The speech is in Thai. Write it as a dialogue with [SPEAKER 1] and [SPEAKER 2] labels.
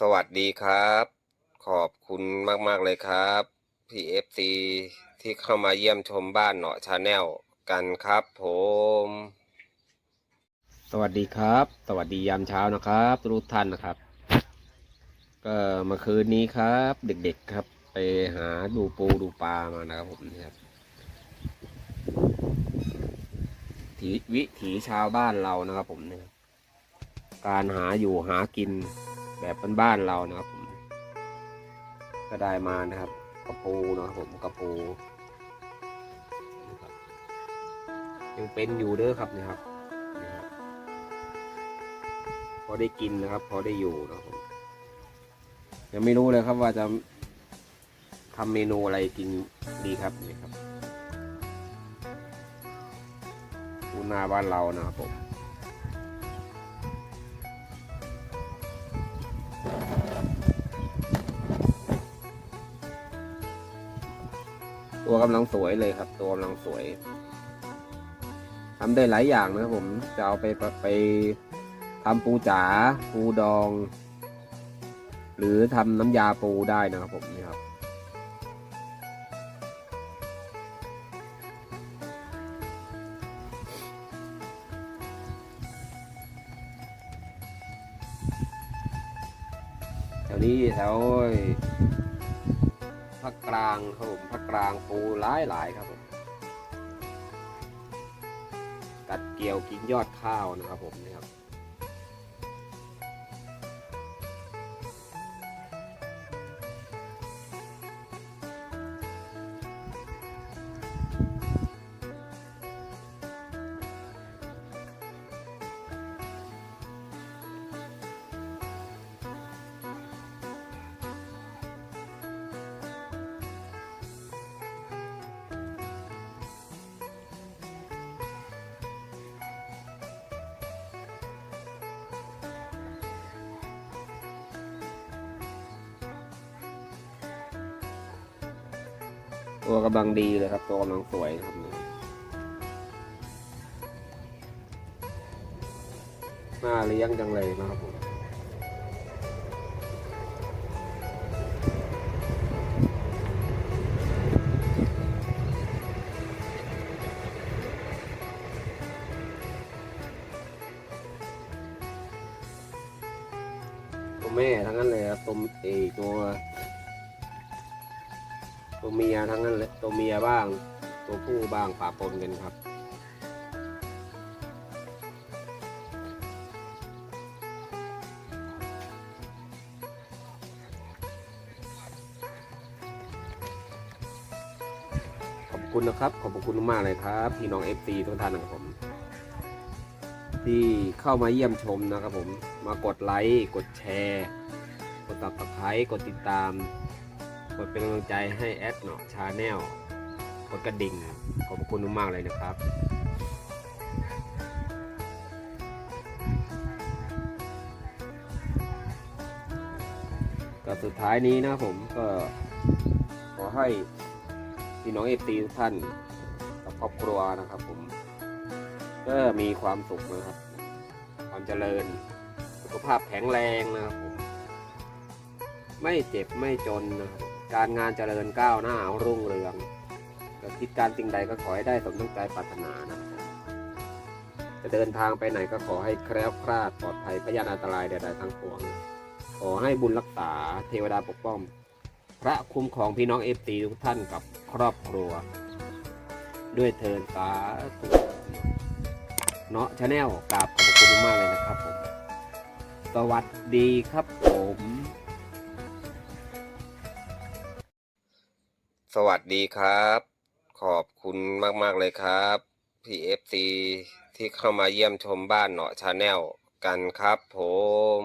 [SPEAKER 1] สวัสดีครับ ขอบคุณมาก ๆ เลยครับ PFC ที่เข้ามาเยี่ยมชมบ้านเนาะชาแนลกันครับผม สวัสดีครับ สวัสดียามเช้านะครับทุกท่านนะครับ ก็เมื่อคืนนี้ครับ เด็กๆครับ ไปหาดูปูดูปลามานะครับผมนี่ครับวิถีชาวบ้านเรานะครับผมเนี่ยการหาอยู่หากิน แบบบ้านๆเรานะครับผมก็ได้มานะครับ กระปูนะครับผมกระปูยังเป็นอยู่เด้อครับนี่ครับนี่ครับพอได้กินนะครับ พอได้อยู่นะครับผมยังไม่รู้เลยครับว่าจะทำเมนูอะไรกินดีครับนี่ครับปูนาบ้านเรานะครับผม ตัวกำลังสวยเลยครับ ตัวกำลังสวยทำได้หลายอย่างนะครับผมจะเอาไปไปไปทำปูจ๋าปูดอง หรือทำน้ำยาปูได้นะครับผมนี่ครับแถวนี้แถว ลางครับผมภาคกลางปูหลายหลายๆครับผมกัดเกี่ยวกินยอดข้าวนะครับผมนี่ครับ ตัวกำลังดีเลยครับ ตัวกำลังสวยนะครับน่าเลี้ยงจังเลยนะครับผมตัวแม่ทั้งนั้นเลยครับตัวเอตัว ตัวเมียทั้งนั้นเลยตัวเมียบ้าง ตัวผู้บ้างปะปนกันครับ ขอบคุณนะครับ ขอบคุณมากเลยครับ พี่น้องเอฟซีทุกท่านนะครับผมที่เข้ามาเยี่ยมชมนะครับผม มากดไลค์ กดแชร์ กดติดตามกดติดตาม กดเป็นกำลังใจให้แอดเนาะชาแนลกดกระดิ่ง ขอบคุณมากเลยนะครับก็สุดท้ายนี้นะผมก็ขอให้พี่น้องเอฟซีทุกท่านกับครอบครัวนะครับผม ก็มีความสุขนะครับ ความเจริญ สุขภาพแข็งแรงนะครับผม ไม่เจ็บไม่จนนะครับ การงานเจริญก้าวหน้ารุ่งเรืองจะคิดการสิ่งใดก็ขอให้ได้สมตั้งใจปรารถนานะจะเดินทางไปไหนก็ขอให้แคล้วคลาดปลอดภัยพยานอันตรายใดๆทั้งปวง ขอให้บุญรักษาเทวดาปกป้อง พระคุ้มของพี่น้องเอฟซีทุกท่านกับครอบครัว ด้วยเทินสาธุเนาะชาแนลกราบขอบคุณมากเลยนะครับผม สวัสดีครับผม สวัสดีครับ ขอบคุณมากๆเลยครับพีเอฟซีที่เข้ามาเยี่ยมชมบ้านเนาะชาแนลกันครับผม